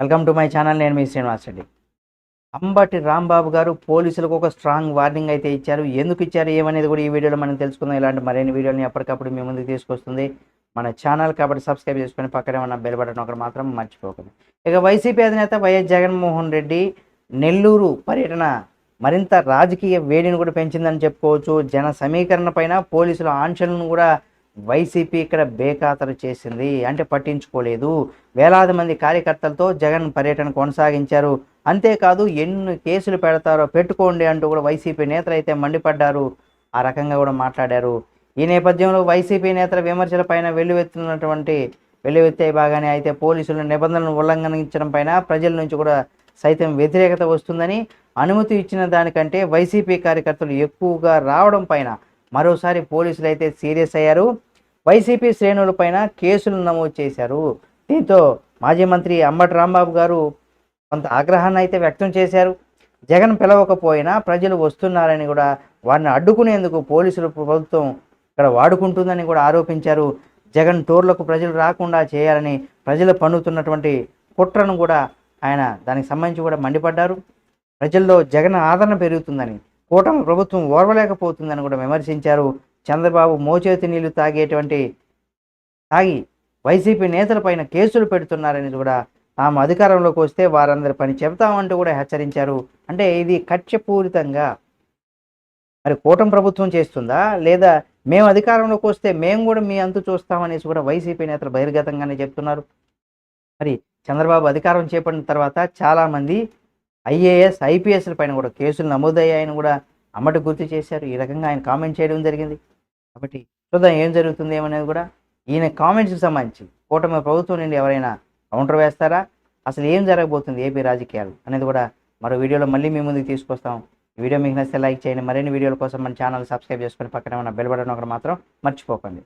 Welcome to my channel నేను మీ శ్రీనివాస్ రెడ్డి. అంబటి రాంబాబు గారు పోలీసులకు ఒక స్ట్రాంగ్ వార్నింగ్ అయితే ఇచ్చారు. ఎందుకు ఇచ్చారు? ఏమనేది కూడా ఈ వీడియోలో మనం తెలుసుకుందాం. ఇలాంటి మరిన్ని వీడియోని ఎప్పటికప్పుడు మీ ముందుకు తీసుకొస్తుంది మన ఛానల్ కాబట్టి సబ్స్క్రైబ్ చేసుకొని పక్కనే ఉన్న బెల్ బటన్ ఒకటి మాత్రం మర్చిపోకండి. ఇక వైసీపీ అధినేత వైఎస్ జగన్మోహన్ రెడ్డి నెల్లూరు పర్యటన మరింత రాజకీయ వేడిని కూడా పెంచిందని చెప్పుకోవచ్చు. జన సమీకరణ పైన పోలీసుల ఆంక్షలను కూడా వైసీపీ ఇక్కడ బేఖాతరు చేసింది అంటే పట్టించుకోలేదు. వేలాది మంది కార్యకర్తలతో జగన్ పర్యటన కొనసాగించారు. అంతేకాదు ఎన్ని కేసులు పెడతారో పెట్టుకోండి అంటూ కూడా వైసీపీ నేతలు అయితే మండిపడ్డారు. ఆ రకంగా కూడా మాట్లాడారు. ఈ నేపథ్యంలో వైసీపీ నేతల విమర్శల పైన వెల్లువెత్తున్నటువంటి వెల్లువెత్తే బాగానే అయితే పోలీసుల నిబంధనలను ఉల్లంఘించడం పైన ప్రజల నుంచి కూడా సైతం వ్యతిరేకత వస్తుందని అనుమతి ఇచ్చిన దానికంటే వైసీపీ కార్యకర్తలు ఎక్కువగా రావడం పైన మరోసారి పోలీసులు అయితే సీరియస్ అయ్యారు. వైసీపీ శ్రేణులపైన కేసులు నమోదు చేశారు. దీంతో మాజీ మంత్రి అంబటి రాంబాబు గారు కొంత ఆగ్రహాన్ని అయితే వ్యక్తం చేశారు. జగన్ పిలవకపోయినా ప్రజలు వస్తున్నారని కూడా వారిని అడ్డుకునేందుకు పోలీసులు ప్రభుత్వం ఇక్కడ వాడుకుంటుందని కూడా ఆరోపించారు. జగన్ టూర్లకు ప్రజలు రాకుండా చేయాలని ప్రజలు పన్నుతున్నటువంటి కుట్రను కూడా ఆయన దానికి సంబంధించి కూడా మండిపడ్డారు. ప్రజల్లో జగన్ ఆదరణ పెరుగుతుందని కూటమి ప్రభుత్వం ఓర్వలేకపోతుందని కూడా విమర్శించారు. చంద్రబాబు మోచేతి నీళ్ళు తాగేటువంటి తాగి వైసీపీ నేతలపైన కేసులు పెడుతున్నారని కూడా ఆమె అధికారంలోకి వస్తే వారందరి పని చెబుతామంటూ కూడా హెచ్చరించారు. అంటే ఇది కక్షపూరితంగా. మరి కూటమి ప్రభుత్వం చేస్తుందా? లేదా మేము అధికారంలోకి వస్తే మేము కూడా మీ అంతు చూస్తామనేసి కూడా వైసీపీ నేతలు బహిర్గతంగానే చెప్తున్నారు. మరి చంద్రబాబు అధికారం చేపట్టిన తర్వాత చాలామంది ఐఏఎస్ ఐపీఎస్ల పైన కూడా కేసులు నమోదయ్యాయని కూడా అమ్మటి గుర్తు చేశారు. ఈ రకంగా ఆయన కామెంట్ చేయడం జరిగింది. కాబట్టి చూద్దాం ఏం జరుగుతుంది ఏమనేది కూడా ఈయన కామెంట్స్కి సంబంధించి కూటమి ప్రభుత్వం నుండి ఎవరైనా కౌంటర్ వేస్తారా? అసలు ఏం జరగబోతుంది ఏపీ రాజకీయాలు అనేది కూడా మరో వీడియోలో మళ్ళీ మీ ముందుకు తీసుకొస్తాం. ఈ వీడియో మీకు నచ్చితే లైక్ చేయండి. మరిన్ని వీడియోల కోసం మన ఛానల్ సబ్స్క్రైబ్ చేసుకొని పక్కన ఉన్న బెల్ బటన్ ఒకటి మాత్రం మర్చిపోకండి.